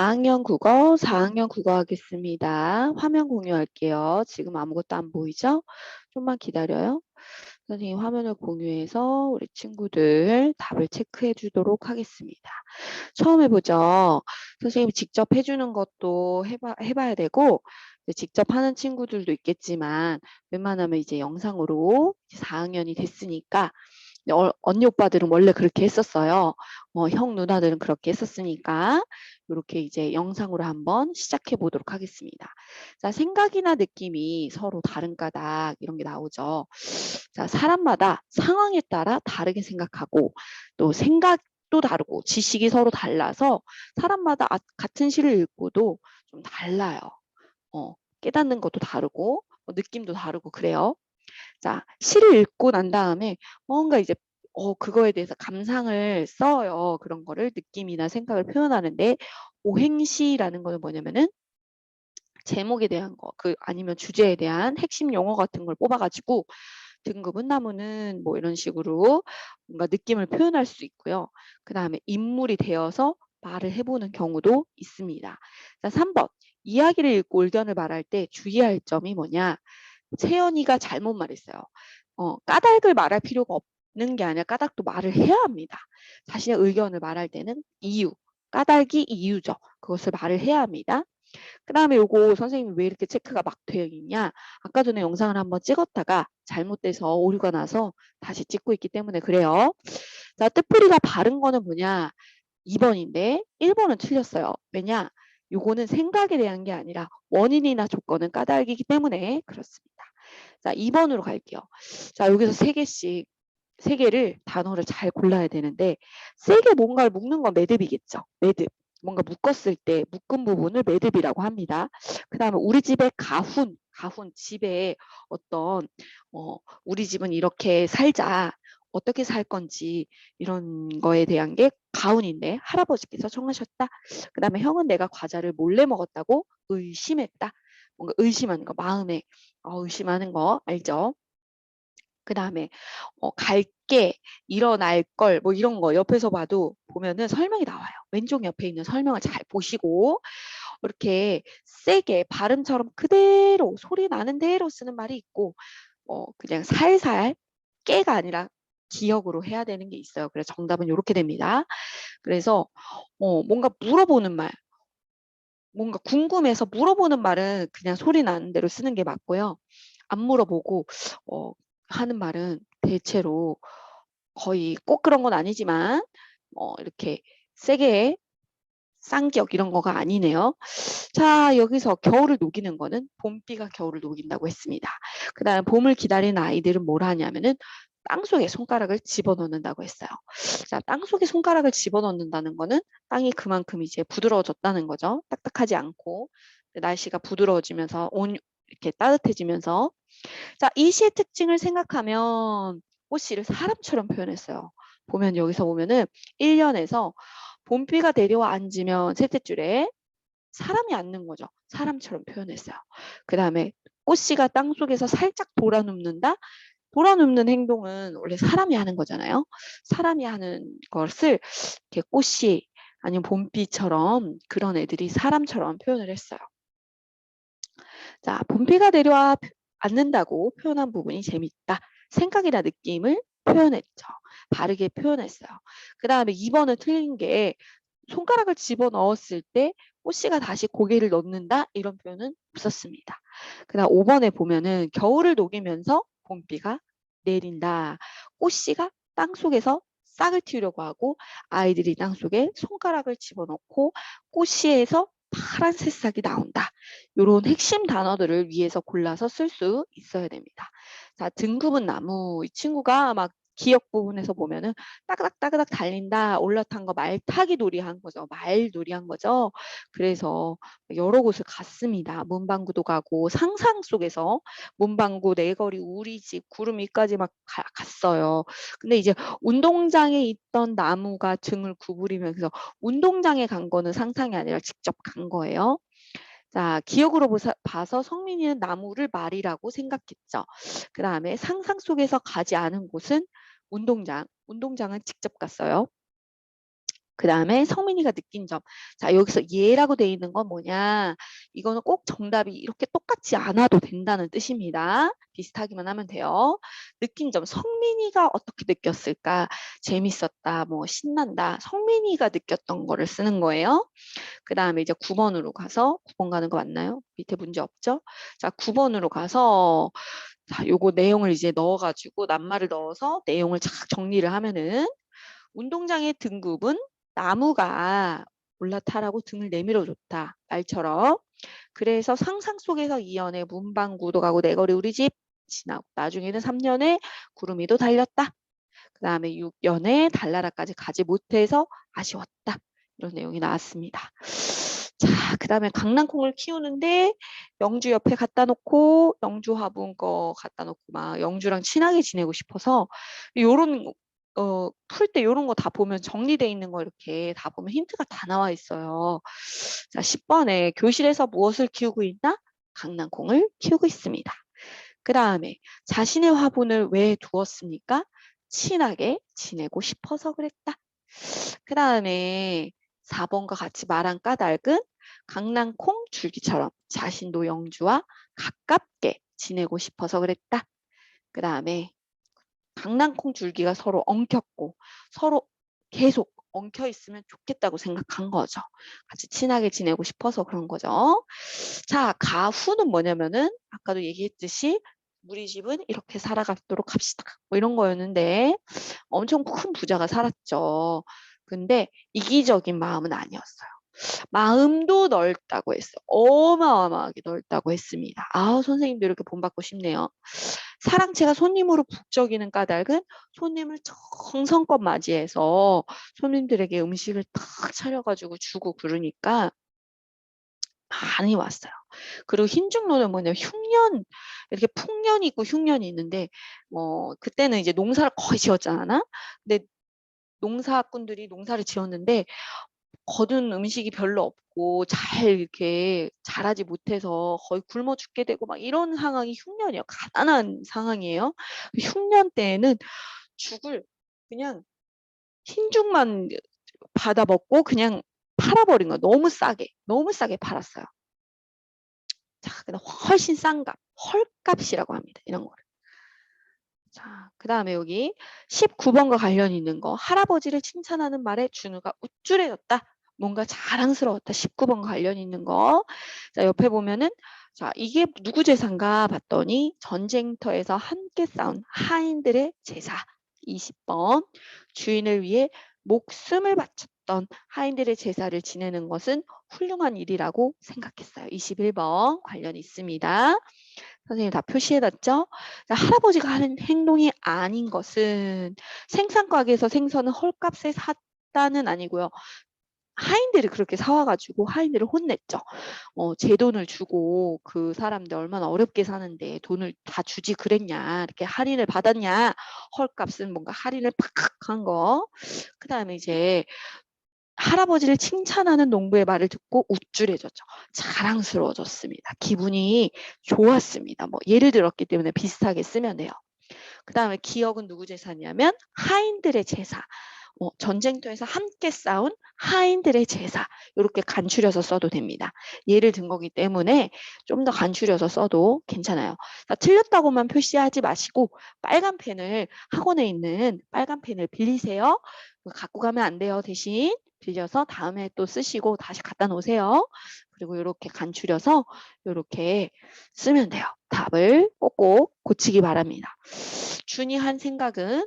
4학년 국어, 4학년 국어 하겠습니다. 화면 공유할게요. 지금 아무것도 안 보이죠? 좀만 기다려요. 선생님 화면을 공유해서 우리 친구들 답을 체크해 주도록 하겠습니다. 처음 해보죠. 선생님이 직접 해주는 것도 해봐, 해봐야 되고 직접 하는 친구들도 있겠지만 웬만하면 이제 영상으로 4학년이 됐으니까 어, 언니 오빠들은 원래 그렇게 했었어요. 어, 형 누나들은 그렇게 했었으니까 이렇게 이제 영상으로 한번 시작해 보도록 하겠습니다. 자, 생각이나 느낌이 서로 다른 까닭 이런 게 나오죠. 자, 사람마다 상황에 따라 다르게 생각하고 또 생각도 다르고 지식이 서로 달라서 사람마다 아, 같은 시를 읽고도 좀 달라요. 어, 깨닫는 것도 다르고 어, 느낌도 다르고 그래요. 자, 시를 읽고 난 다음에 뭔가 이제 어, 그거에 대해서 감상을 써요. 그런 거를 느낌이나 생각을 표현하는데 오행시라는 거는 뭐냐면은 제목에 대한 거, 그 아니면 주제에 대한 핵심 용어 같은 걸 뽑아가지고 등급은 나무는 뭐 이런 식으로 뭔가 느낌을 표현할 수 있고요. 그 다음에 인물이 되어서 말을 해보는 경우도 있습니다. 자, 3번. 이야기를 읽고 의견을 말할 때 주의할 점이 뭐냐? 채연이가 잘못 말했어요. 어, 까닭을 말할 필요가 없는 게 아니라 까닭도 말을 해야 합니다. 자신의 의견을 말할 때는 이유, 까닭이 이유죠. 그것을 말을 해야 합니다. 그 다음에 요거 선생님이 왜 이렇게 체크가 막 되어 있냐. 아까 전에 영상을 한번 찍었다가 잘못돼서 오류가 나서 다시 찍고 있기 때문에 그래요. 자, 뜻풀이가 바른 거는 뭐냐. 2번인데 1번은 틀렸어요. 왜냐? 요거는 생각에 대한 게 아니라 원인이나 조건은 까닭이기 때문에 그렇습니다. 자, 2번으로 갈게요. 자, 여기서 세 개씩 세 개를 단어를 잘 골라야 되는데 세게 뭔가를 묶는 건 매듭이겠죠. 매듭. 뭔가 묶었을 때 묶은 부분을 매듭이라고 합니다. 그 다음에 우리 집에 가훈, 가훈 집에 어떤 어, 우리 집은 이렇게 살자. 어떻게 살 건지 이런 거에 대한 게 가훈인데 할아버지께서 청하셨다. 그 다음에 형은 내가 과자를 몰래 먹었다고 의심했다. 뭔가 의심하는 거, 마음에 어, 의심하는 거 알죠? 그 다음에 어, 갈게, 일어날 걸, 뭐 이런 거 옆에서 봐도 보면은 설명이 나와요. 왼쪽 옆에 있는 설명을 잘 보시고 이렇게 세게 발음처럼 그대로 소리 나는 대로 쓰는 말이 있고 어, 그냥 살살 깨가 아니라 기억으로 해야 되는 게 있어요. 그래서 정답은 이렇게 됩니다. 그래서 어, 뭔가 물어보는 말, 뭔가 궁금해서 물어보는 말은 그냥 소리 나는 대로 쓰는 게 맞고요. 안 물어보고 어, 하는 말은 대체로 거의 꼭 그런 건 아니지만 어, 이렇게 세게 쌍기역 이런 거가 아니네요. 자 여기서 겨울을 녹이는 거는 봄비가 겨울을 녹인다고 했습니다. 그 다음 봄을 기다리는 아이들은 뭘 하냐면은 땅속에 손가락을 집어넣는다고 했어요. 자, 땅속에 손가락을 집어넣는다는 거는 땅이 그만큼 이제 부드러워졌다는 거죠. 딱딱하지 않고 날씨가 부드러워지면서 온 이렇게 따뜻해지면서 자, 이 시의 특징을 생각하면 꽃씨를 사람처럼 표현했어요. 보면 여기서 보면은 1년에서 봄비가 내려와 앉으면 셋째 줄에 사람이 앉는 거죠. 사람처럼 표현했어요. 그 다음에 꽃씨가 땅속에서 살짝 돌아 눕는다. 돌아눕는 행동은 원래 사람이 하는 거잖아요. 사람이 하는 것을 이렇게 꽃이 아니면 봄비처럼 그런 애들이 사람처럼 표현을 했어요. 자, 봄비가 내려와 앉는다고 표현한 부분이 재밌다. 생각이나 느낌을 표현했죠. 바르게 표현했어요. 그 다음에 2번은 틀린 게 손가락을 집어 넣었을 때 꽃씨가 다시 고개를 넣는다 이런 표현은 없었습니다. 그 다음 5번에 보면은 겨울을 녹이면서 봄비가 내린다. 꽃씨가 땅속에서 싹을 틔우려고 하고 아이들이 땅속에 손가락을 집어넣고 꽃씨에서 파란 새싹이 나온다. 이런 핵심 단어들을 위해서 골라서 쓸 수 있어야 됩니다. 자, 등급은 나무. 이 친구가 막 기억 부분에서 보면은 따그닥 따그닥 달린다 올라탄 거 말타기 놀이한 거죠. 말 놀이한 거죠. 그래서 여러 곳을 갔습니다. 문방구도 가고 상상 속에서 문방구 내거리 우리 집 구름 위까지 막 가, 갔어요. 근데 이제 운동장에 있던 나무가 등을 구부리면서 운동장에 간 거는 상상이 아니라 직접 간 거예요. 자, 기억으로 봐서 성민이는 나무를 말이라고 생각했죠. 그 다음에 상상 속에서 가지 않은 곳은 운동장. 운동장은 직접 갔어요. 그 다음에 성민이가 느낀 점. 자, 여기서 예라고 돼 있는 건 뭐냐? 이거는 꼭 정답이 이렇게 똑같지 않아도 된다는 뜻입니다. 비슷하기만 하면 돼요. 느낀 점. 성민이가 어떻게 느꼈을까? 재밌었다, 뭐 신난다. 성민이가 느꼈던 거를 쓰는 거예요. 그 다음에 이제 9번으로 가서 9번 가는 거 맞나요? 밑에 문제 없죠? 자, 9번으로 가서 자, 요거 내용을 이제 넣어가지고 낱말을 넣어서 내용을 착 정리를 하면은 운동장의 등급은 나무가 올라타라고 등을 내밀어 줬다. 말처럼. 그래서 상상 속에서 2년에 문방구도 가고 내거리 우리 집 지나고 나중에는 3년에 구름이도 달렸다. 그 다음에 6년에 달나라까지 가지 못해서 아쉬웠다. 이런 내용이 나왔습니다. 자, 그 다음에 강낭콩을 키우는데 영주 옆에 갖다 놓고 영주 화분 거 갖다 놓고 막 영주랑 친하게 지내고 싶어서 요런 어, 풀 때 요런 거 다 보면 정리돼 있는 거 이렇게 다 보면 힌트가 다 나와 있어요. 자, 10번에 교실에서 무엇을 키우고 있나? 강낭콩을 키우고 있습니다. 그 다음에 자신의 화분을 왜 두었습니까? 친하게 지내고 싶어서 그랬다. 그 다음에 4번과 같이 말한 까닭은 강낭콩 줄기처럼 자신도 영주와 가깝게 지내고 싶어서 그랬다. 그 다음에 강낭콩 줄기가 서로 엉켰고 서로 계속 엉켜 있으면 좋겠다고 생각한 거죠. 같이 친하게 지내고 싶어서 그런 거죠. 자, 가후는 뭐냐면은 아까도 얘기했듯이 우리 집은 이렇게 살아가도록 합시다. 뭐 이런 거였는데 엄청 큰 부자가 살았죠. 근데 이기적인 마음은 아니었어요. 마음도 넓다고 했어요. 어마어마하게 넓다고 했습니다. 아, 선생님도 이렇게 본받고 싶네요. 사랑채가 손님으로 북적이는 까닭은 손님을 정성껏 맞이해서 손님들에게 음식을 탁 차려가지고 주고 그러니까 많이 왔어요. 그리고 흰중로는 뭐냐면 흉년 이렇게 풍년이 있고 흉년이 있는데 뭐 그때는 이제 농사를 거의 지었잖아. 근데 농사꾼들이 농사를 지었는데 거둔 음식이 별로 없고 잘 이렇게 자라지 못해서 거의 굶어 죽게 되고 막 이런 상황이 흉년이에요. 가난한 상황이에요. 흉년 때에는 죽을 그냥 흰죽만 받아 먹고 그냥 팔아버린 거야. 너무 싸게. 너무 싸게 팔았어요. 자, 훨씬 싼 값. 헐값이라고 합니다. 이런 거를. 자, 그 다음에 여기 19번과 관련 있는 거. 할아버지를 칭찬하는 말에 준우가 우쭐해졌다. 뭔가 자랑스러웠다. 19번 관련 있는 거. 자, 옆에 보면은 자, 이게 누구 제사인가 봤더니 전쟁터에서 함께 싸운 하인들의 제사. 20번. 주인을 위해 목숨을 바쳤던 하인들의 제사를 지내는 것은 훌륭한 일이라고 생각했어요. 21번 관련 있습니다. 선생님 다 표시해놨죠? 자, 할아버지가 하는 행동이 아닌 것은 생산가게에서 생선은 헐값에 샀다는 아니고요. 하인들이 그렇게 사와가지고 하인들을 혼냈죠. 어, 제 돈을 주고 그 사람들 얼마나 어렵게 사는데 돈을 다 주지 그랬냐. 이렇게 할인을 받았냐. 헐값은 뭔가 할인을 팍팍 한 거. 그 다음에 이제 할아버지를 칭찬하는 농부의 말을 듣고 우쭐해졌죠. 자랑스러워졌습니다. 기분이 좋았습니다. 뭐 예를 들었기 때문에 비슷하게 쓰면 돼요. 그 다음에 기억은 누구 제사냐면 하인들의 제사. 어, 전쟁터에서 함께 싸운 하인들의 제사 이렇게 간추려서 써도 됩니다. 예를 든 거기 때문에 좀 더 간추려서 써도 괜찮아요. 자, 틀렸다고만 표시하지 마시고 빨간 펜을 학원에 있는 빨간 펜을 빌리세요. 갖고 가면 안 돼요. 대신 빌려서 다음에 또 쓰시고 다시 갖다 놓으세요. 그리고 이렇게 간추려서 이렇게 쓰면 돼요. 답을 꼭꼭 고치기 바랍니다. 준이 한 생각은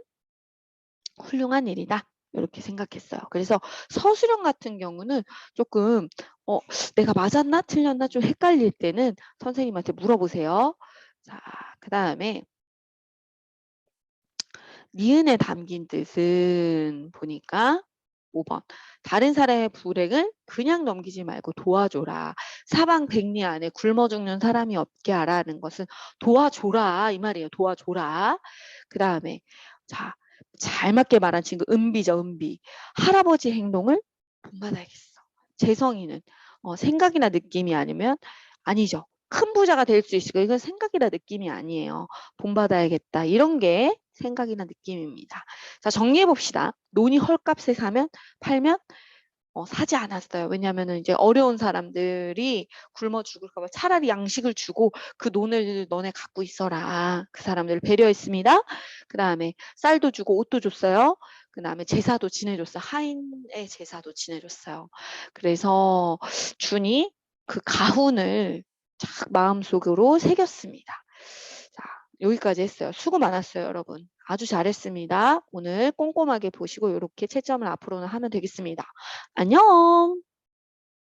훌륭한 일이다. 이렇게 생각했어요. 그래서 서술형 같은 경우는 조금 어, 내가 맞았나 틀렸나 좀 헷갈릴 때는 선생님한테 물어보세요. 자, 그 다음에 니은에 담긴 뜻은 보니까 5번. 다른 사람의 불행을 그냥 넘기지 말고 도와줘라. 사방 백리 안에 굶어 죽는 사람이 없게 하라는 것은 도와줘라 이 말이에요. 도와줘라. 그 다음에 자 잘 맞게 말한 친구 은비죠 은비. 할아버지 행동을 본받아야겠어. 재성이는 어, 생각이나 느낌이 아니면 아니죠. 큰 부자가 될 수 있을 거 이건 생각이나 느낌이 아니에요. 본받아야겠다. 이런 게 생각이나 느낌입니다. 자 정리해 봅시다. 논이 헐값에 사면 팔면 어, 사지 않았어요. 왜냐하면은 이제 어려운 사람들이 굶어 죽을까 봐 차라리 양식을 주고 그 돈을 너네 갖고 있어라. 그 사람들을 배려했습니다. 그 다음에 쌀도 주고 옷도 줬어요. 그 다음에 제사도 지내줬어요. 하인의 제사도 지내줬어요. 그래서 준이 그 가훈을 쫙 마음속으로 새겼습니다. 자, 여기까지 했어요. 수고 많았어요, 여러분. 아주 잘했습니다. 오늘 꼼꼼하게 보시고 이렇게 채점을 앞으로는 하면 되겠습니다. 안녕!